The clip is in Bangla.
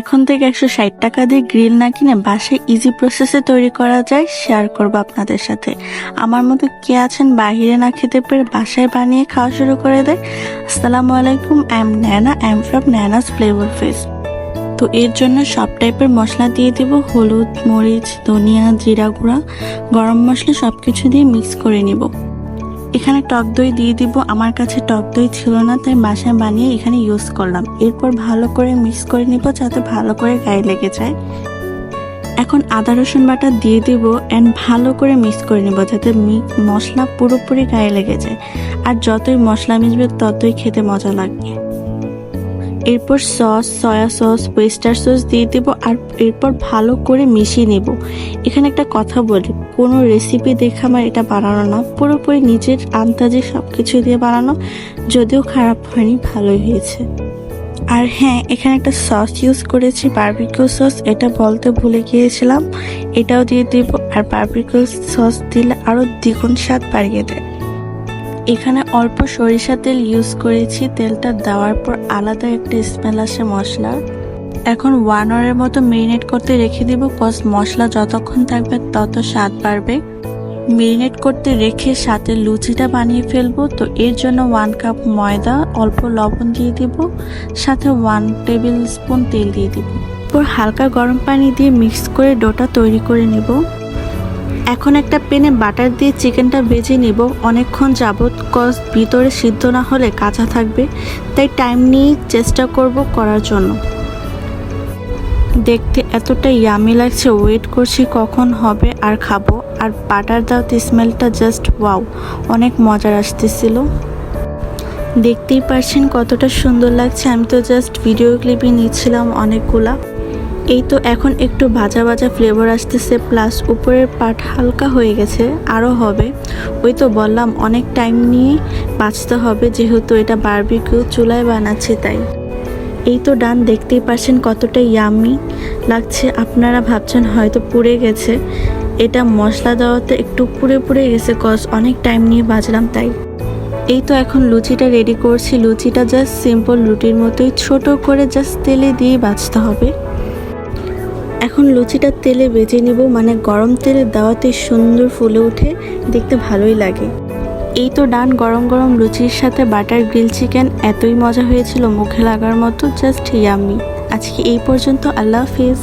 এখন থেকে একশো ষাট টাকা দিয়ে গ্রিল না কিনে বাসায় ইজি প্রসেসে তৈরি করা যায় শেয়ার করব আপনাদের সাথে। আমার মতো কে আছেন বাহিরে না খেতে পেরে বাসায় বানিয়ে খাওয়া শুরু করে দেয়? আসসালামু আলাইকুম I am Nana I am from Nana's flavour face তো এর জন্য সব টাইপের মশলা দিয়ে দেব, হলুদ, মরিচ, ধনিয়া, জিরা গুঁড়া, গরম মশলা সব কিছু দিয়ে মিক্স করে নিব। এখানে টক দই দিয়ে দিব। আমার কাছে টক দই ছিল না, তাই বাসায় বানিয়ে এখানে ইউজ করলাম। এরপর ভালো করে মিক্স করে নিব যাতে ভালো করে গায়ে লেগে যায়। এখন আদা, রসুন বাটা দিয়ে দিব অ্যান্ড ভালো করে মিক্স করে নেব যাতে মশলা পুরোপুরি গায়ে লেগে যায়। আর যতই মশলা মিশবে ততই খেতে মজা লাগবে। এরপর sauce, soy sauce oyster sauce দিয়ে দেব আর এরপর ভালো করে মিশিয়ে নেব। এখানে একটা কথা বলি, কোনো রেসিপি দেখে আমার এটা বানানো না। পুরোপুরি নিজের আন্দাজে সব কিছু দিয়ে বানানো, যদিও খারাপ হয়নি, ভালোই হয়েছে। আর হ্যাঁ এখানে একটা সস ইউজ করেছি বার্বিকিউ সস, এটা বলতে ভুলে গিয়েছিলাম। এটাও দিয়ে দেব আর বার্বিকিউ সস দিলে আরও দ্বিগুণ স্বাদ বাড়িয়ে দেয়। এখানে অল্প সরিষা তেল ইউজ করেছি। তেলটা দেওয়ার পর আলাদা একটা স্মেল আসে মশলা। এখন ওয়ান আওয়ারের মতো মেরিনেট করতে রেখে দিব কজ মশলা যতক্ষণ থাকবে তত স্বাদ বাড়বে। মেরিনেট করতে রেখে সাথে লুচিটা বানিয়ে ফেলব, তো এর জন্য ওয়ান কাপ ময়দা, অল্প লবণ দিয়ে দিব, সাথে ওয়ান টেবিল স্পুন তেল দিয়ে দিব। এরপর হালকা গরম পানি দিয়ে মিক্স করে ডোটা তৈরি করে নেব। এখন একটা পেনে বাটার দিয়ে চিকেনটা ভেজে নিব। অনেকক্ষণ যাবত কজ ভিতরে সিদ্ধ না হলে কাঁচা থাকবে। তাই টাইম নিয়ে চেষ্টা করব করার জন্য। দেখতে এতটা ইয়ামি লাগছে, ওয়েট করছি কখন হবে আর খাব। আর বাটার দাওয়াত স্মেলটা জাস্ট ওয়াও, অনেক মজার আসতেছিল। দেখতেই পারছেন কতটা সুন্দর লাগছে। আমি তো জাস্ট ভিডিও ক্লিপই নিচ্ছিলাম অনেকগুলা। এই তো এখন একটু ভাজা ভাজা ফ্লেভার আসতেছে প্লাস উপরের পাট হালকা হয়ে গেছে আরও হবে। ওই তো বললাম, অনেক টাইম নিয়ে বাঁচতে হবে, যেহেতু এটা বারবিকিউ চুলায় বানাচ্ছি তাই। এই তো ডান, দেখতেই পারছেন কতটা ইয়ামি লাগছে। আপনারা ভাবছেন হয়তো পুড়ে গেছে। এটা মশলা দেওয়াতে একটু পুড়ে পুড়ে গেছে কজ অনেক টাইম নিয়ে বাজলাম তাই। এই তো এখন লুচিটা রেডি করছি। লুচিটা জাস্ট সিম্পল রুটির মতোই ছোট করে জাস্ট তেলে দিয়ে বাজতে হবে। এখন লুচিটা তেলে বেজে নিব মানে গরম তেলে দেওয়াতে সুন্দর ফুলে উঠে দেখতে ভালোই লাগে। এই তো ডান গরম গরম লুচির সাথে বাটার গ্রিল চিকেন, এতই মজা হয়েছিল মুখে লাগার মতো, জাস্ট ইয়ামি। আজকে এই পর্যন্ত, আল্লাহ হাফিজ।